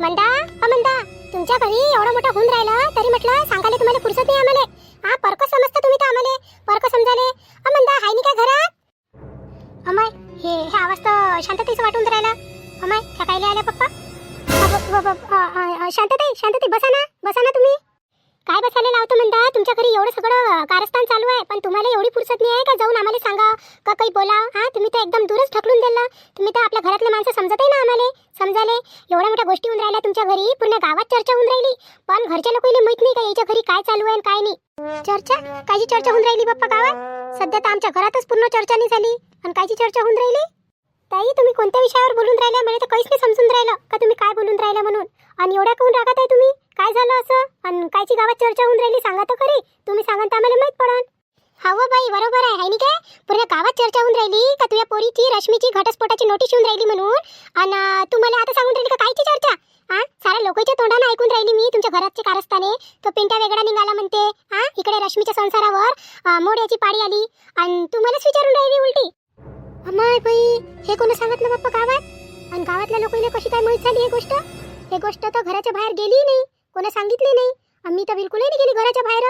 मंदा अ मंदा तुमच्या घरी एवढं मोठं होऊन राहिलं तरी म्हटलं सांगायला तुम्हाला फुरसत नाही आम्हाला. हा परक समजता तुम्ही तर आम्हाला. परक समजाले. अ मंदा हाय नी काय घरात? अमाय हे हे आवाज तर शांततेच वाटून राहिला. अमाय त्या कायले आल्या पप्पा. शांतते ब- शांतताई शांतताई बसा ना बसा ना तुम्ही. काय बसायला लावतो म्हणता? तुमच्या घरी एवढं सगळं कारस्थान चालू आहे. पण तुम्हाला एवढी फुरसत नाही आहे का? जाऊन आम्हाला सांगा. का काही बोला? हा तुम्ही तर एकदम दूरच ढकलून दिलं. तुम्ही तर आपल्या घरातले माणसं समजत आहे ना आम्हाला. समजाले? एवढ्या मोठ्या गोष्टी होऊन राहिल्या तुमच्या घरी. पूर्ण गावात चर्चा होऊन राहिली. पण घरच्या लोकांना माहीत नाही का याच्या घरी काय चालू आहे काय नाही. चर्चा? कायची चर्चा होऊन राहिली बाप्पा गावात? सध्या तर आमच्या घरातच पूर्ण चर्चा नाही झाली. आणि कायची चर्चा होऊन राहिली? ताई तुम्ही कोणत्या विषयावर बोलून राहिल्या? मला तर काहीच नाही समजून राहिलं. का तुम्ही काय बोलून राहिलं म्हणून? आणि एवढ्या कोण रागात आहे तुम्ही? काय झालं असं? आणि कायची गावात चर्चा होऊन राहिली? सांगा तर खरी. तुम्ही सांगा तर आम्हाला माहीत पडन. हो बाई बरोबर आहे. हाय काय? पूर्ण गावात चर्चा होऊन राहिली का तुझ्या पोरीची रश्मीची घटस्फोटाची नोटीस येऊन राहिली म्हणून? आणि तू मला आता सांगून राहिली का कायची चर्चा? हा साऱ्या लोकांच्या तोंडानं ऐकून राहिली मी तुमच्या घरातचे कारस्थाने. तो पिंट्या वेगळा निघाला म्हणते. हा इकडे रश्मीच्या संसारावर मोड्याची पाळी आली. आणि तू मलाच विचारून राहिली उलटी. अमाय बाई हे कोण सांगितलं बाप्पा गावात? आणि गावातल्या लोकांना कशी काय माहीत झाली ही गोष्ट? हे गोष्ट तर घराच्या बाहेर गेली नाही. कोणा सांगितली नाही. आम्ही तर बिलकुलही नाही गेली घराच्या बाहेर.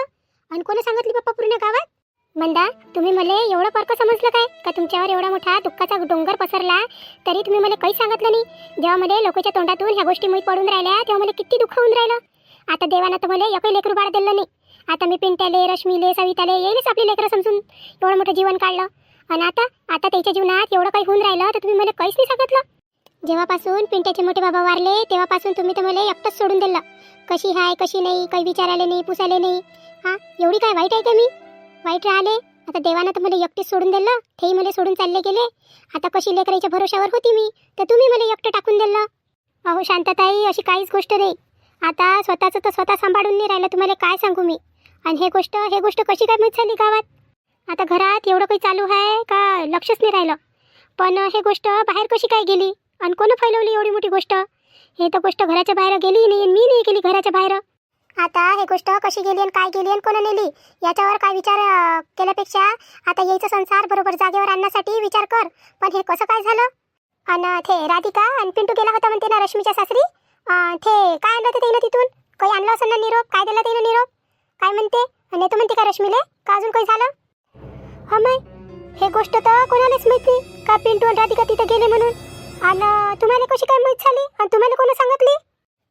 आणि कोणा सांगितली बाप्पा पूर्ण गावात? मंदा तुम्ही मला एवढं परक समजलं काय? का तुमच्यावर एवढा मोठा दुःखाचा डोंगर पसरला? तरी तुम्ही मला काही सांगितलं नाही. जेव्हा मला लोकांच्या तोंडातून ह्या गोष्टी मी पडून राहिल्या तेव्हा मला किती दुःख होऊन राहिलं. आता देवानं तर मला एकही लेकरू बाळ दिलं नाही. आता मी पिंट्याले रश्मीले सविताले येईलच आपली लेकरं समजून एवढं मोठं जीवन काढलं. आणि आता आता त्याच्या जीवनात एवढं काही होऊन राहिलं तर तुम्ही मला काहीच नाही सांगितलं. जेव्हापासून पिंट्याचे मोठे बाबा वारले तेव्हापासून तुम्ही तर मला एकटंच सोडून दिलं. कशी हाय कशी नाही काही विचारायला नाही पुसायला नाही. हा एवढी काय वाईट आहे का मी? वाईट राहिले? आता देवानं तर मला एकटीच सोडून दिलं. तेही मला सोडून चालले गेले. आता कशी लेकराच्या भरोशावर होती मी? तर तुम्ही मला एकटं टाकून दिलं. अहो शांतताई अशी काहीच गोष्ट नाही. आता स्वतःचं तर स्वतः सांभाळून नाही राहिलं. तुम्हाला काय सांगू मी? आणि हे गोष्ट हे गोष्ट कशी काय माहीत झाली गावात? आता घरात एवढं काही चालू आहे का लक्षच नाही राहिलं. पण हे गोष्ट बाहेर कशी काय गेली? आणि कोण फैलवली एवढी मोठी गोष्ट? हे तर गोष्ट घराच्या बाहेर गेली नाही मी नाही गेली घराच्या बाहेर. आता हे गोष्ट कशी गेली आणि काय गेली आणि कोण नेली? याच्यावर काय विचार केल्यापेक्षा आता यायचा संसार बरोबर जागेवर आणण्यासाठी विचार कर. पण हे कसं काय झालं? आणि ते राधिका आणि पिंटू गेला होता म्हणते ना रश्मीच्या सासरी? थे ते काय आणलं होतं त्यानं तिथून? काही आणलं असं ना निरोप? काय दिला त्यानं निरोप? काय म्हणते? आणि तू म्हणते का रश्मीले? का अजून काही झालं? हो हा माय हे गोष्ट तर कोणालाच माहिती का पिंटू आणि राधिका तिथं गेले म्हणून? आणि तुम्हाला कशी काय माहीत झाली? आणि तुम्हाला कोणी सांगितली?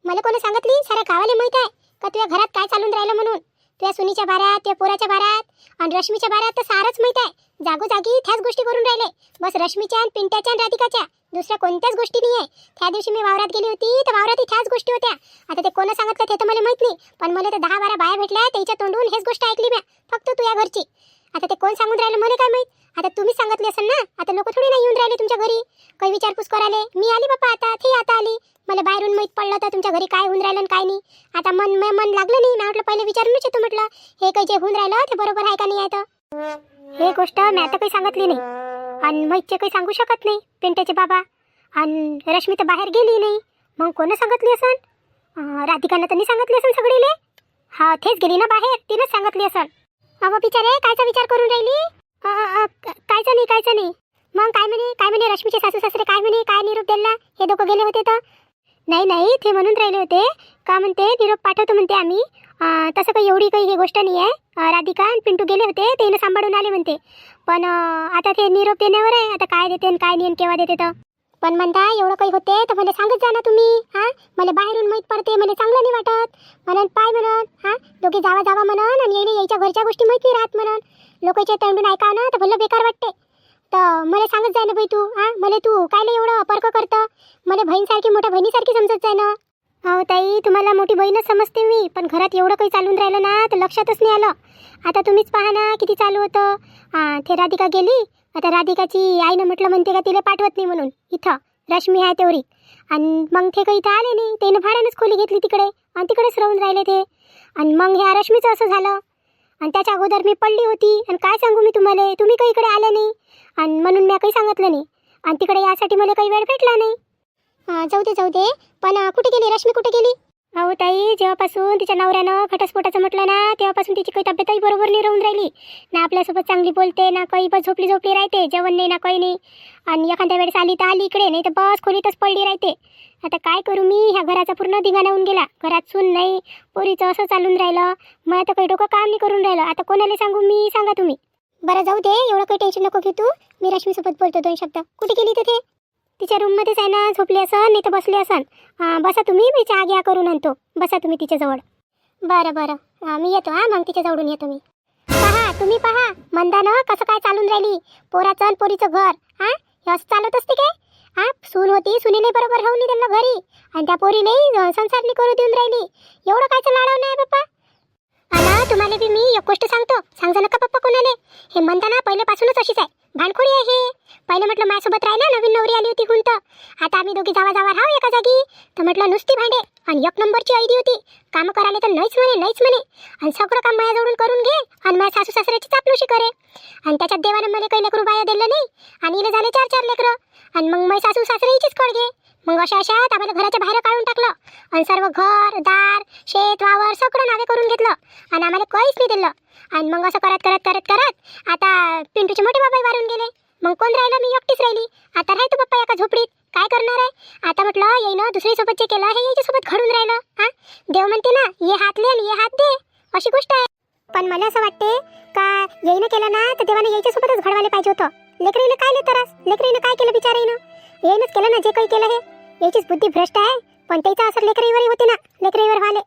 मला कोणी सांगितली? साऱ्या गावाला माहीत आहे. का तुझ्या घरात काय चालून राहिलं म्हणून? तुझ्या सुनीच्या बारात तुझ्या पोराच्या बारात आणि रश्मीच्या बारात तर सारच माहीत आहे. जागोजागी त्याच गोष्टी करून राहिले. बस रश्मीच्या आणि पिंट्याच्या आणि राधिकाच्या. दुसऱ्या कोणत्याच गोष्टी नाही आहे त्या दिवशी मी वावरात गेली होती तर वावरात त्याच गोष्टी होत्या. आता ते कोणा सांगितलं ते तर मला माहीत नाही. पण मला तर दहा बारा बाया भेटल्या त्याच्या तोंडून हेच गोष्ट ऐकली मी. फक्त तुझ्या घरची. आता ते कोण सांगून राहिलं मला काय माहीत? आता तुम्ही सांगितले असेल ना? आता लोक थोडी नाही येऊन राहिले तुमच्या घरी. काही विचारपूस करायला. मी आली बाप्पा आता ते आता आली. मला बाहेरून माहीत पडलं तर तुमच्या घरी काय होऊन राहिलं काय नाही. आता मन मन लागलं नाही. मी म्हटलं पहिले विचारूनच येतो म्हटलं. हे काही जे होऊन राहिलं ते बरोबर आहे का नाही आहे हे गोष्ट मी आता काही सांगितली नाही. आणि माहीतचे काही सांगू शकत नाही पिंट्याचे बाबा. आणि रश्मी तर बाहेर गेली नाही. मग कोणं सांगितली असन? राधिकानं तर नाही सांगितली असन सगळीले? हा तेच गेली ना बाहेर. तिनंच सांगितली असेल अहो बिचारे कायचा विचार करून राहिली? कायचं नाही कायचं नाही. मग काय म्हणे काय म्हणे रश्मीचे सासू सासरे काय म्हणे काय निरोप दिला हे दोघं गेले होते तर? नाही नाही ते म्हणून राहिले होते. का म्हणते निरोप पाठवतो म्हणते आम्ही. तसं काही एवढी काही ही गोष्ट नाही आहे राधिका आणि पिंटू गेले होते ते सांभाळून आले म्हणते. पण आता ते निरोप देण्यावर आहे. आता काय देते आणि काय नियम केव्हा देते तर? पण म्हणता एवढं काही होते तर मला सांगत जा ना तुम्ही हां? मला बाहेरून माहीत पडते मला चांगलं नाही वाटत. म्हणून पाय म्हणत हां? दोघे जावा जावा म्हणून आणि येणे यायच्या घरच्या गोष्टी माहिती नाही राहत म्हणून. लोकांच्या तोंडून ऐकावं ना तर भलं बेकार वाटते. तर मला सांगत जाय ना बाई तू हां? मला तू कायले एवढं पर्क करतं? मला बहीणसारखी मोठ्या बहिणीसारखी समजत जाय ना. अहो ताई तुम्हाला मोठी बहीणच समजते मी पण घरात एवढं काही चालून राहिलं ना तर लक्षातच नाही आलं. आता तुम्हीच पहा ना किती चालू होतं. हां ते राधिका गेली आता राधिकाची आईनं म्हटलं म्हणते का तिला पाठवत नाही म्हणून. इथं. रश्मी आहे तेवढी. आणि मग ते काही इथं आले नाही. त्यानं भाड्यानंच खोली घेतली तिकडे. आणि तिकडेच राहून राहिले ते. आणि मग ह्या रश्मीचं असं झालं. आणि त्याच्या अगोदर मी पडली होती. आणि काय सांगू मी तुम्हाला? तुम्ही काही इकडे आले नाही. आणि म्हणून मी काही सांगितलं नाही. आणि तिकडे यासाठी मला काही वेळ भेटला नाही. जाऊ दे जाऊ दे. पण कुठे गेली? रश्मी कुठे गेली? अहो ताई जेव्हापासून तिच्या नवऱ्यानं घटस्फोटाचं म्हटलं ना तेव्हापासून तिची काही तब्येतही बरोबर नाही राहून राहिली. ना आपल्यासोबत चांगली बोलते ना काही बस झोपली झोपली राहते जेवण नाही ना काही नाही. आणि एखाद्या वेळेस आली तर आली इकडे नाही तर बस खोलीतच पडली राहते. आता काय करू मी? ह्या घराचा पूर्ण धिंगाणा होऊन गेला. घरात सून नाही पोरीचं असं चालून राहिलं. मग आता काही डोकं काम नाही करून राहिलं. आता कोणाला सांगू मी? सांगा तुम्ही. बरं जाऊ दे. एवढं काही टेन्शन नको घेऊ तू. मी रश्मीसोबत बोलतो दोन शब्द. कुठे गेली तिथे तिच्या रूममध्येच आहे ना झोपली असन नाही तर बसली असन. बसा तुम्ही मी चहा घ्या करून आणतो. बसा तुम्ही तिच्याजवळ. बरं बरं. मी येतो हां मग तिच्याजवळून येतो मी. पहा तुम्ही पहा मंदानं कसं काय चालून राहिली? पोराचं आणि पोरीचं घर. हां हे असं चालत असते काय? हां सून होती सुनीने बरोबर राहून त्यांना घरी. आणि त्या पोरीने अं, करू देऊन राहिली. एवढं कायचं लाडव नाही पप्पा? आता तुम्हाला बी मी एक गोष्ट सांगतो. सांगतो नका पप्पा कोणाले. हे म्हणताना पहिल्यापासूनच अशीच आहे. भानखोडी आहे. हे पहिले म्हटलं माझ्यासोबत राहिला नवीन नवरी आली होती गुंत. आता आम्ही दोघी जावा जावा राहू एका जागी. तर म्हटलं नुसती भांडे आणि एक नंबरची ऐदी होती. काम करायला तर नाहीच म्हणे नाहीच म्हणे. आणि सगळं काम माझ्याजवळून करून घे आणि माझ्या सासू सासऱ्याची चापलूशी करे. आणि त्याच्यात देवानं मला काही लेकरू बाया दिलं नाही. आणि इले झाले चार चार लेकरं. आणि मग माझ्या सासू सासऱ्याचीच कळ घे? मग अशा अशात आम्हाला घराच्या बाहेर काढून टाकलं. आणि सर्व घर दार शेत वावर सगळं नावे करून घेतलं. आणि आम्हाला काहीच नाही दिलं. आणि मग असं करत करत करत करत आता पिंटूचे मोठे बाबाई वारून गेले. मग कोण राहिलं? मी एकटीच राहिली. आता राहतो पप्पा एका झोपडीत. काय करणार आहे? आता म्हटलं येईन दुसरी सोबत जे केलं हे याच्यासोबत घडून राहिलं. हा? देव म्हणते ना ये हात ले आणि ये हात दे. अशी गोष्ट आहे. पण मला असं वाटते का येईनं केलं ना तर देवाने याच्यासोबतच घडवायला पाहिजे होतं. लेकरीनं काय लेतरास लेकरीनं काय केलं बिचारेनं? येईनच केलं ना जे काही केलं हे. याचीच बुद्धी भ्रष्ट आहे. पण त्याचा असर लेकरीवरही होते ना. लेकरीवर व्हाले.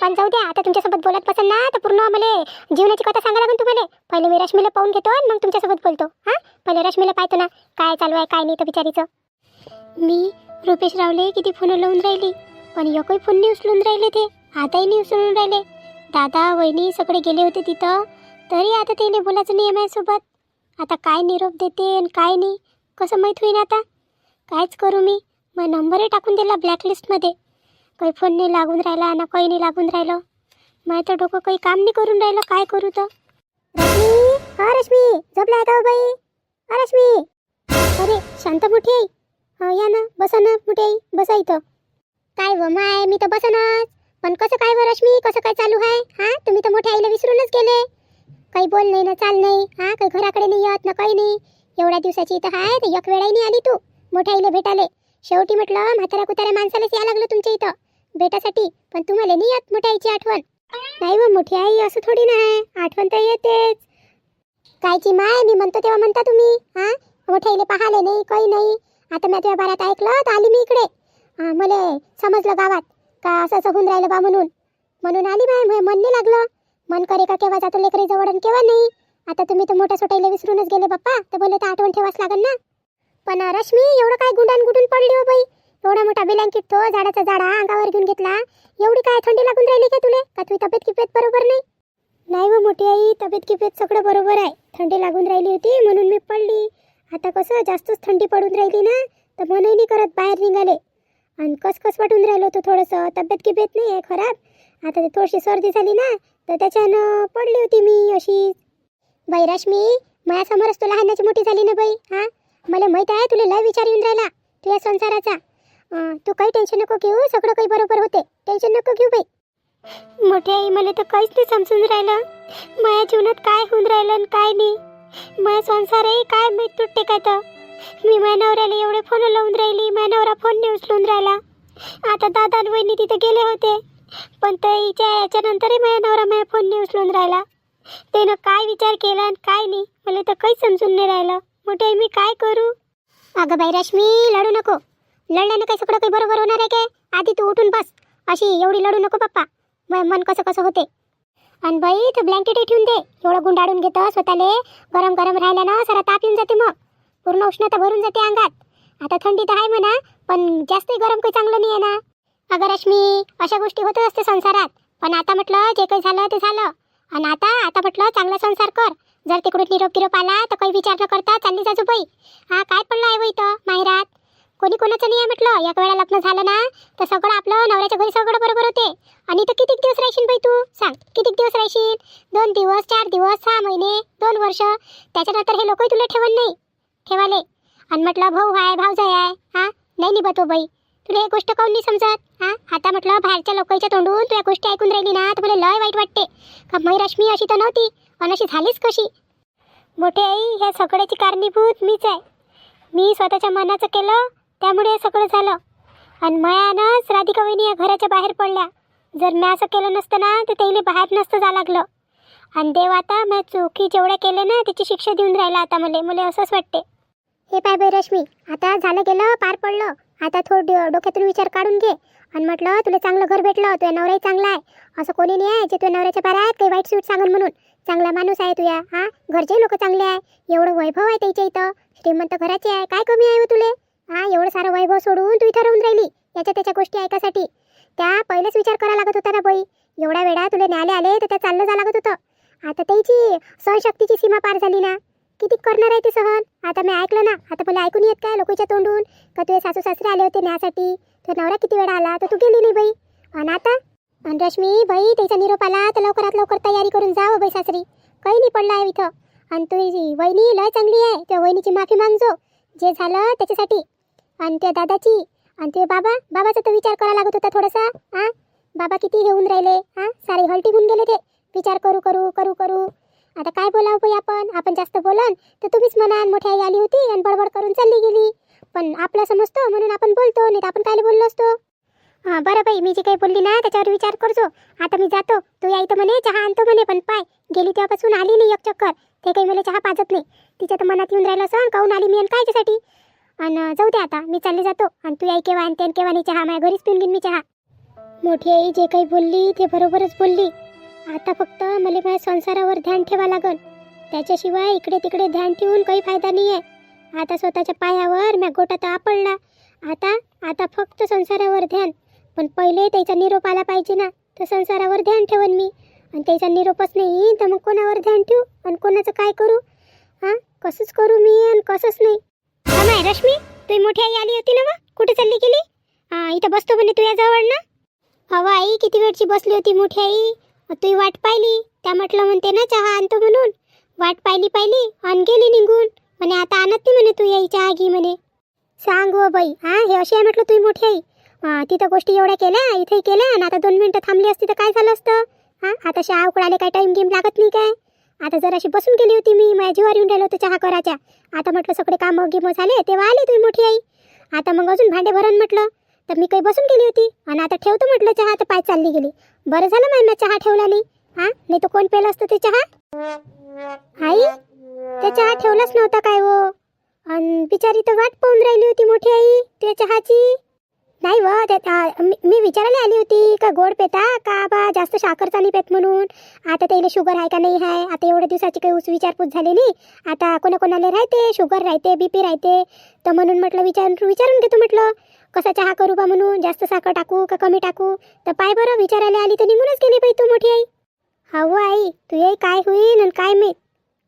पण जाऊ द्या आता तुमच्यासोबत बोलत बसेल ना तर पूर्ण मला जीवनाची कथा सांगा लागून तुम्हाला. पहिले मी रश्मीला पाहून घेतो आणि मग तुमच्यासोबत बोलतो. हां? पहिले रश्मीला पाहतो ना काय चालू आहे काय नाही तर बिचारीचं. मी रुपेश रावले किती फोन लावून राहिली. पण एकही फोन नाही उचलून राहिले ते. आताही नाही उचलून राहिले. दादा वहिनी सगळे गेले होते तिथं. तरी आता त्याने बोलायचं नाही आहे माझ्यासोबत. आता काय निरोप देते आणि काय नाही कसं माहीत होईन आता. कायच करू मी. मग नंबरही टाकून दिला ब्लॅकलिस्टमध्ये काही फोन नाही लागून राहिला ना काही नाही लागून राहिलं. माझं तर डोकं काही काम नाही करून राहिलं काय करू तर? रश्मी हा रश्मी झोपला आहे का हो बाई? हा रश्मी. अरे शांत मोठी. आई हा या ना बसा ना मोठी आई बसा इथं. काय व माय मी तर बसनच. पण कसं काय व रश्मी कसं काय चालू आहे? हा तुम्ही तर मोठ्या आईला विसरूनच गेले. काही बोल नाही ना चाल नाही. हा काही घराकडे नाही येत ना काही नाही. एवढ्या दिवसाची इथं आहे तर एक वेळाही नाही आली तू. मोठ्या आईला भेटाले शेवटी म्हटलं म्हाताऱ्या कुतारा माणसालाच या लागलं तुमच्या इथं. भेटासाठी. पण तुम्हाला नाही येत मोठ्या आईची आठवण. नाही व मोठी आई असं थोडी नाही आठवण तर येतेच. कायची माय मी म्हणतो तेव्हा म्हणता तुम्ही. हा? मोठ्याईले पाहाले नाही काही नाही. आता मी तुझ्या बारात ऐकलं तर आली मी इकडे. मला समजलं गावात. का असं असं होऊन राहिलं बा म्हणून. म्हणून आली बाय मन नाही लागलं. मन करे का केव्हा जातो लेकरी जवळ केव्हा नाही. आता तुम्ही तर मोठ्या सोटाईला विसरूनच गेले बाप्पा. तर बोलले तर आठवण ठेवाच लागेल ना. पण रश्मी एवढं काय गुंडान गुडून पडली हो बाई? एवढा मोठा ब्लँकेट तो झाडाचा झाडा अंगावर घेऊन घेतला. एवढी काय थंडी लागून राहिली का तुले? का तुझी तब्येत किपेत बरोबर नाही? नाही व मोठी आई तब्येत किपेत सगळं बरोबर आहे. थंडी लागून राहिली होती म्हणून मी पडली. आता कसं जास्तच थंडी पडून राहिली ना तर मनही नाही करत बाहेर निघाले. आणि कस कस वाटून राहिलो होतं थोडंसं तब्येत किपेत नाही आहे खराब. आता ते थोडीशी सर्दी झाली ना तर त्याच्यानं पडली होती मी अशी. बाई रश्मी माझ्यासमोरच तू लहानाची मोठी झाली ना बाई हां? मला माहीत आहे तुला लय विचार येऊन राहिला तुझ्या संसाराचा. तू काही टेन्शन नको घेऊ सगळं काही बरोबर होते. टेन्शन नको घेऊ बाई. मोठी आई मला तर काहीच नाही समजून राहिलं. माझ्या जीवनात काय होऊन राहिलं आणि काय नाही. माझा संसार आहे काय माहीत तुटते काय तर. मी माझ्या नवऱ्याला एवढे फोन लावून राहिली माझ्या नवरा फोन नाही उचलून राहिला. आता दादा आणि वहिनी तिथे गेले होते. पण त्याच्या याच्यानंतरही माझ्या नवरा माझ्या फोन नाही उचलून राहिला. त्यानं काय विचार केला आणि काय नाही मला तर काहीच समजून नाही राहिलं. मोठे मी काय करू? अगं बाई रश्मी लढू नको. लढल्याने काही सगळं काही बरोबर होणार आहे काय? आधी तू उठून बस. अशी एवढी लढू नको पप्पा. मन कसं कसं होते. आणि बाई तू ब्लँकेट ठेवून दे. एवढं गुंडाळून घेतं स्वतःले. गरम गरम राहिल्यानं सारा ताप येऊन जाते मग. पूर्ण उष्णता भरून जाते अंगात. आता थंडी तर आहे म्हणा पण जास्तही गरम काही चांगलं नाही आहे ना. अगं रश्मी अशा गोष्टी होतच असते संसारात. पण आता म्हटलं जे काही झालं ते झालं. आणि आता आता म्हटलं चांगला संसार कर. जर तिकडून निरोप गिरोप आला तर काही विचार न करता चालली जाजू बाई हा काय पडलं आहे बाई इथं माहेरात? कोणी कोणाचं नाही आहे म्हटलं. एक वेळा लग्न झालं ना तर सगळं आपलं नवऱ्याच्या घरी सगळं बरोबर होते. आणि तर किती दिवस राहशील बाई तू? सांग किती दिवस राहशील? दोन दिवस चार दिवस सहा महिने दोन वर्ष? त्याच्यानंतर हे लोकही तुला ठेवण नाही. ठेवाले. आणि म्हटलं भाऊ आहे भाऊजाई आहे हा? नाही निभतो हो बाई. तुला हे गोष्ट काऊन नाही समजत? हा? आता म्हटलं बाहेरच्या लोकांच्या तोंडून तू या गोष्टी ऐकून राहिली ना तर मला लय वाईट वाटते. का मै रश्मी अशी तर नव्हती. आणि अशी झालीच कशी? मोठे आई ह्या सगळ्याची कारणीभूत मीच आहे. मी स्वतःच्या मनाचं केलं त्यामुळे हे सगळं झालं. आणि मयानंच राधिका वहिनी या घराच्या बाहेर पडल्या. जर मी असं केलं नसतं ना तर त्याने बाहेर नसतं जा लागलं. आणि देव आता मग चुकी जेवढ्या केले ना त्याची शिक्षा देऊन राहिला आता मला. मला असंच वाटते. हे पाय बाई रश्मी आता झालं गेलं पार पडलं. आता थोडं डोक्यातून विचार काढून घे. आणि म्हटलं तुला चांगलं घर भेटलं तुझ्या नवराही चांगला आहे. असं कोणी नाही आहे जे तुझ्या नवऱ्याच्या बारात काही वाईट सूट सांगून म्हणून. चांगला माणूस आहे तुया हा? घरचे लोक चांगले आहे. एवढं वैभव आहे त्याच्या इथं. श्रीमंत घराचे आहे. काय कमी आहे हो तुले? हा एवढं सारं वैभव सोडून तू इथं राहून राहिली. याच्या त्याच्या गोष्टी ऐकासाठी. त्या पहिलेच विचार करावा लागत होता ना बाई. एवढा वेळा तुला न्यायालय आले तर त्या चाललं जा लागत होतं. आता त्याची सहनशक्तीची सीमा पार झाली ना. किती करणार आहे ते सहन? आता मी ऐकलं ना. आता मला ऐकून येत काय लोकांच्या तोंडून? का तुझे सासू सासरे आले होते न्यासाठी तर नवरा किती वेळा आला? तर तू गेली नाही बाई. आणि आता? आणि रश्मी बाई त्याचा निरोप आला तर लवकरात लवकर तयारी करून जावं हो बाई सासरी. काही नाही पडला आहे इथं. आणि तुझी वहिनी लय चांगली आहे. त्या वहिनीची माफी मागजो. जे झालं त्याच्यासाठी. आणि त्या दादाची आणि ते बाबा बाबाचा तर विचार करावा लागत होता थोडासा हा बाबा किती घेऊन राहिले हा सारे हलटी होऊन गेले ते. विचार करू करू करू करू. आता काय बोलावं बाई आपण? आपण जास्त बोलन तर तुम्हीच म्हणाल मोठी आई आली होती आणि बडबड करून चालली गेली. पण आपलं समजतो म्हणून आपण बोलतो नाही तर आपण काय बोललो असतो? हां बरं बाई मी जे काही बोलली ना त्याच्यावर विचार करजो आता मी जातो तू या इथं म्हणे चहा आणतो म्हणे पण पाय गेली तेव्हापासून आली नाही एक चक्कर. ते काही मला चहा पाजत नाही. तिच्या तर मनात येऊन राहिलं असं काहून आली मी आणि कायच्यासाठी? आणि जाऊ दे आता मी चालले जातो. आणि तू आई केव्हा आणते आणि केव्हा नाही चहा माझ्या घरीच पिऊन घेईन मी चहा. मोठी आई जे काही बोलली ते बरोबरच बोलली. आता फक्त मला माझ्या संसारावर ध्यान ठेवा लागल. त्याच्याशिवाय इकडे तिकडे ध्यान ठेवून काही फायदा नाही आहे आता स्वतःच्या पायावर मॅ गोटा तर आपडला आता आता फक्त संसारावर ध्यान. पण पहिले त्याचा निरोप आला पाहिजे ना. तर संसारावर ध्यान ठेवन मी. आणि त्याचा निरोपच नाही तर मग कोणावर ध्यान ठेवू? आणि कोणाचं काय करू? हां कसंच करू मी आणि कसंच नाही. हा नाही रश्मी तुझी मोठी आई आली होती ना मग? कुठे चालली गेली? हां इथं बसतो म्हणे तुझ्या जवळ ना? हवा आई किती वेळची बसली होती मोठी आई तुही वाट पाहिली. त्या म्हटलं म्हणते ना चहा आणतो म्हणून. वाट पाहिली पाहिली आणि गेली निघून. म्हणे आता आणत नाही म्हणे तू याई चहा घे म्हणे. सांग हो बाई हा हे अशी आहे म्हटलं तुम्ही मोठी आई तिथं गोष्टी एवढ्या केल्या इथेही केल्या आणि आता दोन मिनटं थांबली असती तर काय झालं असतं? हां आता शाळा उकडाले काय टाईम गेम लागत नाही काय? आता जर अशी बसून गेली होती मी माझ्या जीवावर येऊन राहिलो होतो चहा करायच्या. आता म्हटलं सगळे कामं गिमं झाले तेव्हा आली तुम्ही मोठी आई. आता मग अजून भांडे भरण म्हटलं. तर मी काही बसून गेली होती आणि आता ठेवतो म्हटलं चहा तर पाय चालली गेली. बरं झालं माय मी चहा ठेवला नाही हा नाही तर कोण पेलं असतं ते चहा? आई ते चहा ठेवलाच नव्हता काय हो? आणि बिचारी तर वाट पाहून राहिली होती मोठी आई त्या चहाची. नाही व ते मी विचारायला आली होती का गोड पेता का बा जास्त साखरचा नाही पेत म्हणून? आता त्याला शुगर आहे का नाही आहे? आता एवढ्या दिवसाची काही उस- विचारपूस झाली नाही. आता कोणाकोणाला राहते शुगर राहते बी पी राहते. तर म्हणून म्हटलं विचार विचारून घेतो म्हटलं. कसा चहा करू बा म्हणून? जास्त साखर टाकू का कमी टाकू? तर पाय बरं विचारायला आली तर निघूनच गेली बाई तू मोठी आई. हा हो आई तू ये काय होईन आणि काय मी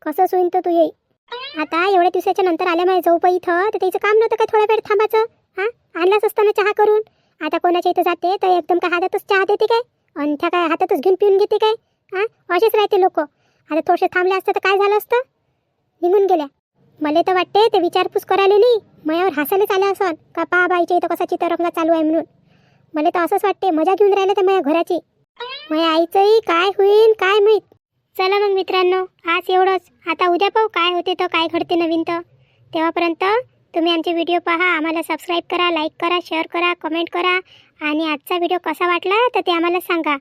कसंच होईन तर तू येई आता एवढ्या दिवसाच्या नंतर आल्या माझ्या जाऊ पाई इथं तर त्याचं काम नव्हतं का थोडा वेळ थांबायचं? हां? आणलाच असताना चहा करून? आता कोणाच्या इथं जाते तर एकदम काय हातातच चहा देते काय? आणि त्या काय हातातच घेऊन पिऊन घेते काय? हां? असेच राहते लोक. आता थोडेसे थांबले असते तर काय झालं असतं? निघून गेल्या. मला तर वाटते ते विचारपूस करायला नाही. मयावर हसायलाच आलं असं. का पा बाईच्या इथं कसा चित्ररंग चालू आहे म्हणून? मला तर असंच वाटते मजा घेऊन राहिलं तर माझ्या घराची. माझ्या आईचंही काय होईन काय माहीत? चला मग मित्रांनो आज एवढंच. आता उद्या पाहू काय होते तर काय घडते नवीन तर. तेव्हापर्यंत तुम्ही आमचे व्हिडिओ पहा. आम्हाला सबस्क्राईब करा लाईक करा शेअर करा कमेंट करा. आणि आजचा व्हिडिओ कसा वाटला तर ते आम्हाला सांगा.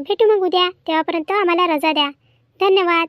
भेटू मग उद्या. तेव्हापर्यंत आम्हाला रजा द्या. धन्यवाद.